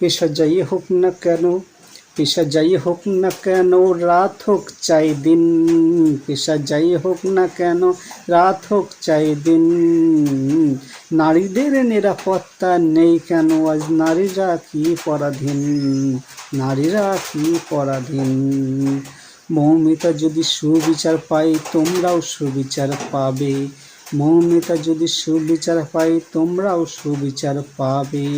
পেশা যাই হোক না কেন পেশা যাই হোক না কেন, রাত হোক চাই দিন পেশা যাই হোক না কেন, রাত হোক চাই দিন। নারীদের নিরাপত্তা নেই কেন, আজ নারীরা কি পরাধীন, নারীরা কি পরাধীন? মৌমিতা যদি সুবিচার পাই তোমরাও সুবিচার পাবে। মৌমিতা যদি সুবিচার পাই তোমরাও সুবিচার পাবে।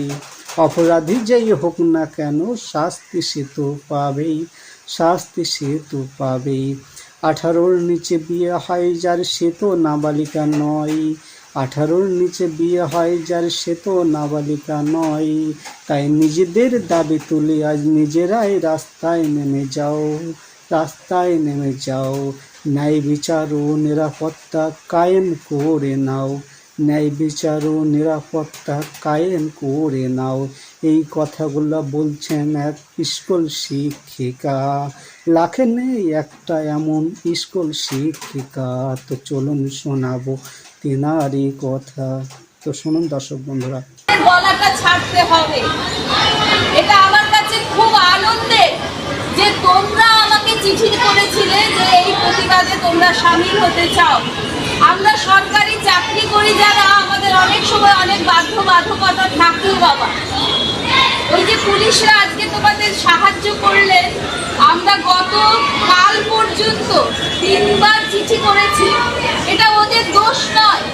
অপরাধী যেই হোক না কেন শাস্তি সে তো পাবেই, শাস্তি সে তো পাবেই। আঠারোর নিচে বিয়ে হয় যার সে তো নাবালিকা নয়। আঠারোর নিচে বিয়ে হয় যার সে তো নাবালিকা নয়। তাই নিজেদের দাবি তুলে আজ নিজেরাই রাস্তায় নেমে যাও, রাস্তায় নেমে যাও। ন্যায় বিচার ও নিরাপত্তা কায়েম করে নাও। ন্যায় বিচার ও নিরাপত্তা কায়েম করে নাও। এই কথাগুলো বলছেন এক স্কুল শিক্ষিকা। লাখে নেই একটা এমন স্কুল শিক্ষিকা। তো চলুন শোনাবো তেনারই কথা। তো শুনুন দর্শক বন্ধুরা। ছাড়তে হবে। এটা আমার কাছে খুব আনন্দের যে তোমরা আমাকে চিঠি করেছিলে যে এই প্রতিবাদে তোমরা সামিল হতে চাও। আমরা সরকারি চাকরি করি যারা আমাদের অনেক সময় অনেক বাধ্য বাধ্যকতা থাকলেও বাবা। ওই যে পুলিশরা আজকে তোমাদের সাহায্য করলেন আমরা গত কাল পর্যন্ত তিনবার চিঠি করেছি। এটা ওদের দোষ নয়।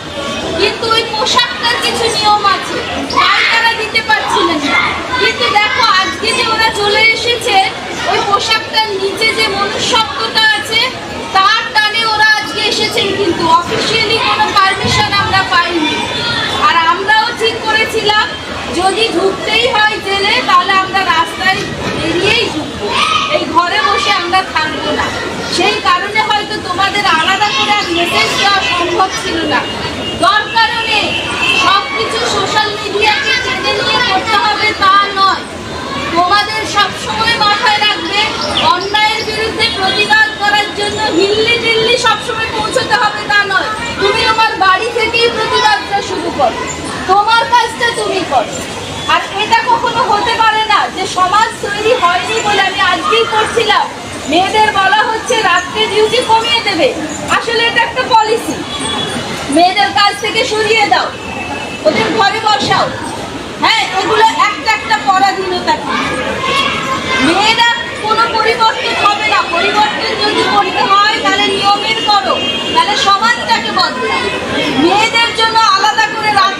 কিন্তু ওই পোশাকটার কিছু নিয়ম আছে। তাই তারা দিতে পারছিলেন না। কিন্তু দেখো, আজকে যে ওরা চলে এসেছে ওই পোশাকটার নিচে যে মনুষ্যত্বটা আছে তার টানে ওরা আজকে এসেছেন কিন্তু অফিসিয়ালি কোনো পারমিশন আমরা পাইনি আর আমরাও ঠিক করেছিলাম যদি ঢুকতেই হয় জেলে তাহলে আমরা রাস্তায় বেরিয়েই ঢুকবো এই ঘরে বসে আমরা থাকব না সেই কারণে হয়তো তোমাদের আলাদা করে আর মেসেজ দেওয়া সম্ভব ছিল না দরকারও নেই সব কিছু সোশ্যাল মিডিয়াকে টেনে নিয়ে করতে হবে তা নয় তোমাদের সবসময় মাথায় রাখবে অন্যায়ের বিরুদ্ধে প্রতিবাদ করার জন্য হিল্লি দিল্লি সবসময় পৌঁছতে হবে তা নয় তুমি তোমার বাড়ি থেকেই প্রতিবাদটা শুরু করো। তোমার কাজটা তুমি করো। আর এটা কখনো হতে পারে না যে সমাজ তৈরি হয়নি বলে আমি আজকেই করছিলাম মেয়েদের বলা হচ্ছে রাত্রে ডিউটি কমিয়ে দেবে। আসলে এটা একটা পলিসি মেয়েদের কাজ থেকে সরিয়ে দাও। ওদের ঘরে বসাও। হ্যাঁ এগুলো একটা একটা পরাধীনতা মেয়েরা কোনো পরিবর্তন হবে না। পরিবর্তন যদি করতে হয়, তাহলে নিয়মের করো। তাহলে সমাজটাকে বদলাও। মেয়েদের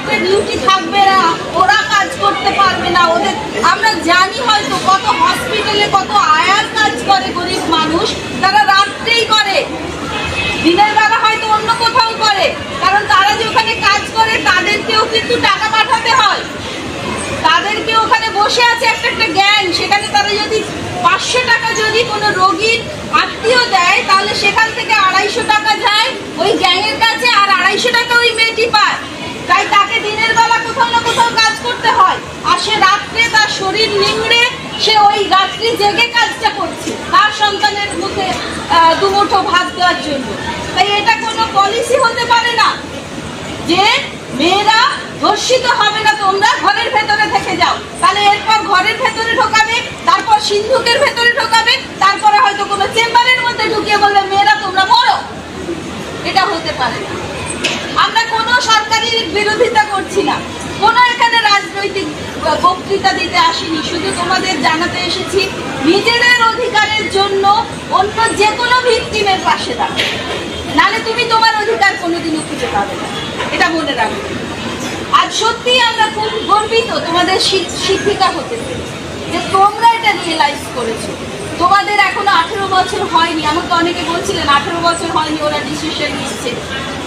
রাত্রে ডিউটি থাকবে না, ওরা কাজ করতে পারবে না। ওদের, আমরা জানি হয়তো কত হসপিটালে কত আয়ার কাজ করে গরিব মানুষ, তারা রাত্রেই করে। দিনের বেলা হয়তো অন্য কোথাও করে, কারণ তারা যে ওখানে কাজ করে, তাদেরকেও কিন্তু টাকা পাঠাতে হয়। তাদেরকে ওখানে বসে আছে একটা একটা গ্যাং, সেখানে তারা যদি পাঁচশো টাকা যদি কোনো রোগীর আত্মীয় দেয়, তাহলে সেখান থেকে আড়াইশো টাকা যায়, ওই গ্যাংয়ের কাছে আর আড়াইশো টাকা ওই মেয়েটি পায়। তাই তাকে দিনের বেলা কোথাও না কোথাও কাজ করতে হয়। আর সে রাত্রে তার শরীর নিংড়ে সে ওই রাত্রি জেগে কাজটা করছে, তার সন্তানের মুখে দুমুঠো ভাত দেওয়ার জন্য। তাই এটা কোনো পলিসি হতে পারে না যে মেয়েরা ধর্ষিত হবে না, তোমরা ঘরের ভেতরে থেকে যাও। তাহলে এরপর ঘরের ভেতরে ঢোকাবে, তারপর সিন্ধুকের ভেতরে ঢোকাবে, তারপরে হয়তো কোনো চেম্বারের মধ্যে ঢুকিয়ে বলবে, মেয়েরা, তোমরা মরো। এটা হতে পারে না। আমরা কোনো সরকারি বিরোধিতা করছি না। কোনো রাজনৈতিক বক্তৃতা দিতে আসিনি। শুধু তোমাদের জানাতে এসেছি, নিজেদের অধিকারের জন্য অন্য যে কোনো ভিক্টিমের পাশে দাঁড়াও। নালে তুমি তোমার অধিকার কোনোদিনও খুঁজে পাবে না। এটা মনে রাখবে আজ সত্যি আমরা খুব গর্বিত তোমাদের শিক্ষিকা হতে যে তোমরা এটা রিয়েলাইজ করেছ। তোমাদের এখনও আঠেরো বছর হয়নি, আমাকে অনেকে বলছিলেন আঠেরো বছর হয়নি, ওরা ডিসিশন নিচ্ছে।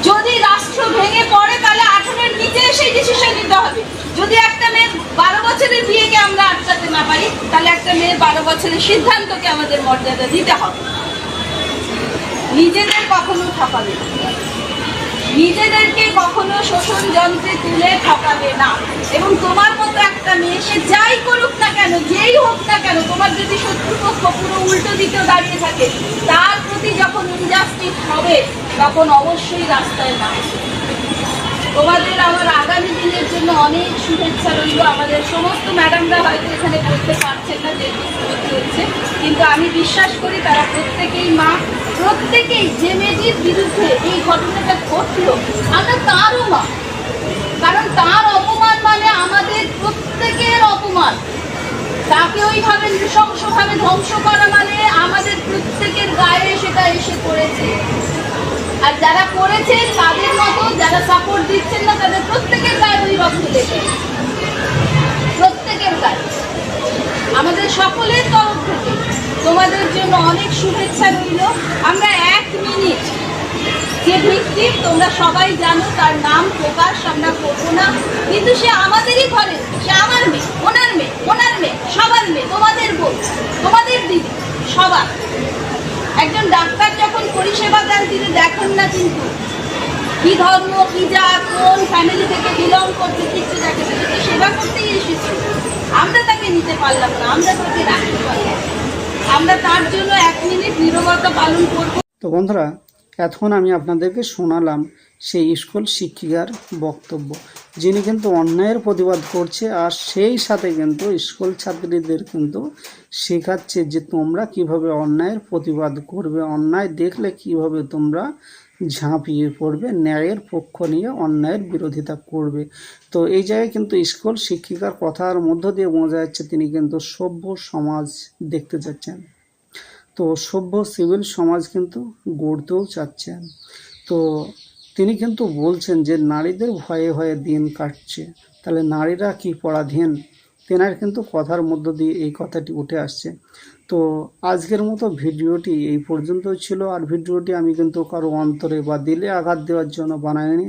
যদি রাষ্ট্র ভেঙে পড়ে, তাহলে আঠেরোর নিচে সেই ডিসিশন নিতে হবে যদি একটা মেয়ের বারো বছরের বিয়েকে আমরা আটকাতে না পারি তাহলে একটা মেয়ের বারো বছরের সিদ্ধান্তকে আমাদের মর্যাদা দিতে হবে। নিজেদের কখনো ঠকাবে নিজেদেরকে কখনো শোষণ যন্ত্রে তুলে ঠকাবে না। এবং তোমার মতো একটা মেয়ে, সে যাই করুক না কেন, যেই হোক না কেন, তোমার যদি শত্রুপক্ষ পুরো উল্টো দিকেও দাঁড়িয়ে থাকে, তার প্রতি যখন ইনজাস্টিস হবে, তখন অবশ্যই রাস্তায় নামবে। তোমাদের আমার আগামী দিনের জন্য অনেক শুভেচ্ছা রইল। আমাদের সমস্ত ম্যাডামরা হয়তো এখানে করতে পারছেন না সুযোগ চলছে কিন্তু আমি বিশ্বাস করি তারা প্রত্যেকেই মা, প্রত্যেকেই যে মেয়েটির বিরুদ্ধে এই ঘটনাটা ঘটলো আমরা তারও মা। কারণ তার অপমান মানে আমাদের প্রত্যেকের অপমান। তাকে ওইভাবে নৃশংসভাবে ধ্বংস করা মানে আমাদের প্রত্যেকের গায়ে সেটা এসে পড়েছে আর যারা করেছেন তাদের মতো দিচ্ছেন না তাদের প্রত্যেকের গায়ে ওই রক্ত লেগে প্রত্যেকের গায়ে। আমাদের সকলের তরফ থেকে তোমাদের জন্য অনেক শুভেচ্ছা রইল। আমরা এক মিনিট যে ভিত্তিম তোমরা সবাই জানো, তার নাম প্রকাশ, আমরা করব না। কিন্তু সে আমাদেরই ঘরে, সে আমার মেয়ে, ওনার মেয়ে ওনার মেয়ে, সবার মেয়ে, তোমাদের বোন তোমাদের দিদি, সবার। একজন ডাক্তার যখন পরিষেবা দেন, তিনি দেখেন না কিন্তু কি ধর্ম, কি জাত, কোন ফ্যামিলি থেকে বিলং দেখে না সেবা করতেই এসেছি। আমরা তাকে নিতে পারলাম না, আমরা তাকে রাখতে পারলাম আমরা তার জন্য এক মিনিট নীরবতা পালন করব। তো বন্ধুরা, এখন আমি আপনাদেরকে শোনালাম সেই স্কুল শিক্ষিকার বক্তব্য, যিনি কিন্তু অন্যায়ের প্রতিবাদ করছে আর সেই সাথে কিন্তু স্কুল ছাত্রীদের কিন্তু শেখাচ্ছে যে তোমরা কীভাবে অন্যায়ের প্রতিবাদ করবে, অন্যায় দেখলে কীভাবে তোমরা ঝাঁপিয়ে পড়বে, ন্যায়ের পক্ষ নিয়ে অন্যায়ের বিরোধিতা করবে। তো এই জায়গায় কিন্তু স্কুল শিক্ষিকার কথার মধ্য দিয়ে বোঝা যাচ্ছে তিনি কিন্তু সভ্য সমাজ দেখতে চাচ্ছেন তো সভ্য সিভিল সমাজ কিন্তু গড়তেও চাচ্ছেন। তো তিনি কিন্তু বলছেন যে নারীদের ভয়ে ভয়ে দিন কাটছে। তাহলে নারীরা কি পরাধীন? তেনার কিন্তু কথার মধ্য দিয়ে এই কথাটি উঠে আসছে। তো আজকের মতো ভিডিওটি এই পর্যন্ত ছিল। আর ভিডিওটি আমি কিন্তু কারও অন্তরে বা দিলে আঘাত দেওয়ার জন্য বানাইনি।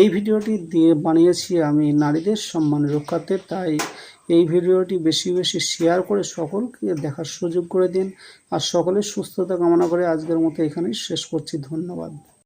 এই ভিডিওটি দিয়ে বানিয়েছি আমি নারীদের সম্মান রক্ষাতে। তাই এই ভিডিওটি বেশি বেশি শেয়ার করে সকলকে দেখার সুযোগ করে দিন। আর সকলের সুস্থতা কামনা করে আজকের মতো এখানেই শেষ করছি। ধন্যবাদ।